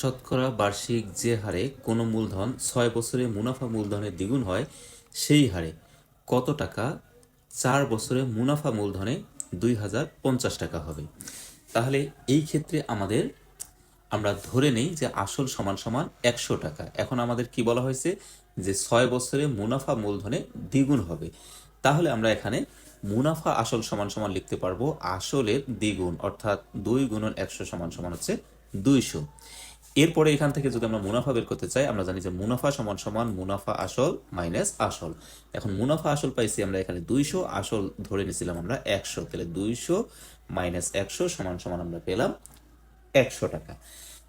শতকরা বার্ষিক যে হারে কোনো মূলধন ছয় বছরে মুনাফা মূলধনের দ্বিগুণ হয়, সেই হারে কত টাকা? চার বছরে মুনাফা মূলধনে দুই হাজার পঞ্চাশ টাকা হবে। তাহলে এই ক্ষেত্রে আমাদের, আমরা ধরে নেই যে আসল সমান সমান একশো টাকা। এখন আমাদের কি বলা হয়েছে? যে ছয় বছরে মুনাফা মূলধনে দ্বিগুণ হবে। তাহলে আমরা এখানে মুনাফা আসল সমান সমান লিখতে পারব আসলের দ্বিগুণ, অর্থাৎ দুই গুণন একশো সমান সমান হচ্ছে দুইশো। এরপরে এখান থেকে যদি আমরা মুনাফা বের করতে চাই, আমরা জানি যে মুনাফা সমান সমান মুনাফা আসল মাইনাস আসল। এখন মুনাফা আসল পাইছি আমরা এখানে দুইশো, আসল ধরে নিয়েছিলাম আমরা একশো। তাহলে দুইশো মাইনাস একশো সমান সমান আমরা পেলাম একশো টাকা।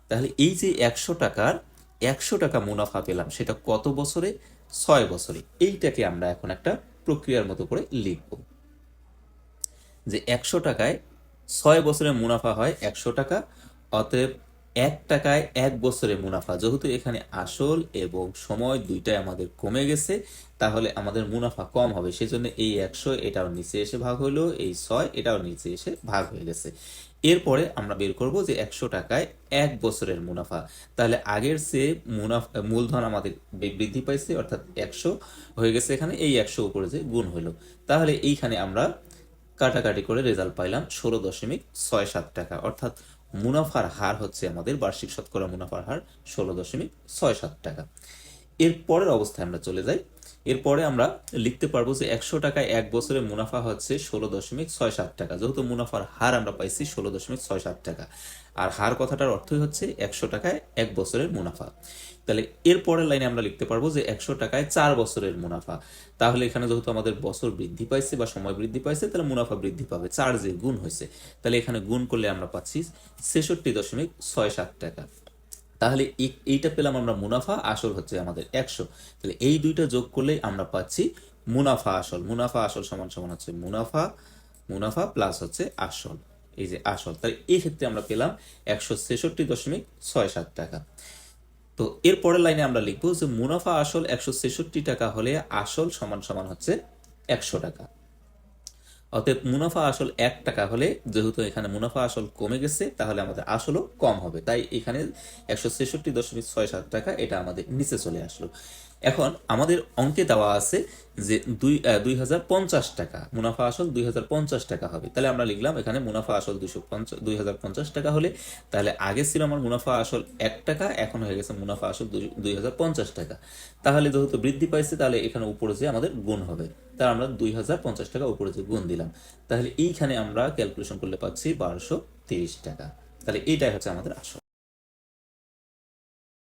তাহলে এই যে একশো টাকার একশো টাকা মুনাফা পেলাম, সেটা কত বছরে? ছয় বছরে। এইটাকে আমরা এখন একটা প্রক্রিয়ার মতো করে লিখব যে একশো টাকায় ছয় বছরের মুনাফা হয় একশো টাকা, অতএব এক টাকায় এক বছরের মুনাফা। যেহেতু এখানে আসল এবং সময় দুইটাই আমাদের কমে গেছে, তাহলে আমাদের মুনাফা কম হবে। সেই জন্য এই একশো এটাও নিচে এসে ভাগ হলো, এই ছয় এটাও নিচে এসে ভাগ হয়ে গেছে। এরপরে আমরা বের করব যে একশো টাকায় এক বছরের মুনাফা। তাহলে আগের সে মুনাফা, মূলধন আমাদের বৃদ্ধি পাইছে, অর্থাৎ একশো হয়ে গেছে এখানে, এই একশো উপরে যে গুণ হলো। তাহলে এইখানে আমরা কাটাকাটি করে রেজাল্ট পাইলাম ষোলো দশমিক ছয় সাত টাকা। অর্থাৎ মুনাফার হার হচ্ছে আমাদের বার্ষিক শতকরা মুনাফার হার ষোলো দশমিক ছয় সাত টাকা। এরপরের অবস্থায় আমরা চলে যাই এরপরে আমরা লিখতে পারব যে একশো টাকায় এক বছরের মুনাফা হচ্ছে ষোলো দশমিক ছয় সাত টাকা। যেহেতু মুনাফার হার আমরা পাইছি ষোলো দশমিক ছয় সাত টাকা। আর হার কথাটার অর্থই হচ্ছে একশো টাকায় এক বছরের মুনাফা। তাহলে এর পরের লাইনে আমরা লিখতে পারব যে একশো টাকায় চার বছরের মুনাফা। তাহলে এখানে যেহেতু আমাদের বছর বৃদ্ধি পাইছে বা সময় বৃদ্ধি পাইছে, তাহলে মুনাফা বৃদ্ধি পাবে। চার যে গুণ হয়েছে, তাহলে এখানে গুণ করলে আমরা পাচ্ছি ছেষট্টি দশমিক ছয় সাত টাকা। তাহলে এই- এইটা পেলাম আমরা মুনাফা, আসল হচ্ছে আমাদের একশো। তাহলে এই দুইটা যোগ করলেই আমরা পাচ্ছি মুনাফা, আসল। মুনাফা, আসল সমান সমান হচ্ছে মুনাফা মুনাফা প্লাস হচ্ছে আসল। এই যে আসল। তাহলে এই ক্ষেত্রে আমরা পেলাম একশো ছেষট্টি দশমিক ছয় সাত টাকা। তো এর পরের লাইনে আমরা লিখব যে মুনাফা, আসল একশো ছেষট্টি টাকা হলে আসল সমান সমান হচ্ছে একশো টাকা। অতএব মুনাফা আসল এক টাকা হলে, যেহেতু এখানে মুনাফা আসল কমে গেছে, তাহলে আমাদের আসলও কম হবে। তাই এখানে একশো ছেষট্টি দশমিক ছয় সাত টাকা এটা আমাদের নিচে চলে আসলো। এখন আমাদের অঙ্কে দেওয়া আছে যে দুই দুই হাজার পঞ্চাশ টাকা, মুনাফা আসল দুই হাজার পঞ্চাশ টাকা হবে। তাহলে আমরা লিখলাম এখানে মুনাফা আসল দুশো পঞ্চাশ দুই হাজার পঞ্চাশ টাকা হলে, তাহলে আগে ছিল আমার মুনাফা আসল এক টাকা, এখন হয়ে গেছে মুনাফা আসল দুই- হাজার পঞ্চাশ টাকা। তাহলে যেহেতু বৃদ্ধি পাইছে, তাহলে এখানে উপরে যে আমাদের গুণ হবে। তার আমরা দুই হাজার পঞ্চাশ টাকা উপরে যে গুণ দিলাম। তাহলে এইখানে আমরা ক্যালকুলেশন করলে পাচ্ছি বারোশো তিরিশ টাকা। তাহলে এইটাই হচ্ছে আমাদের আসল।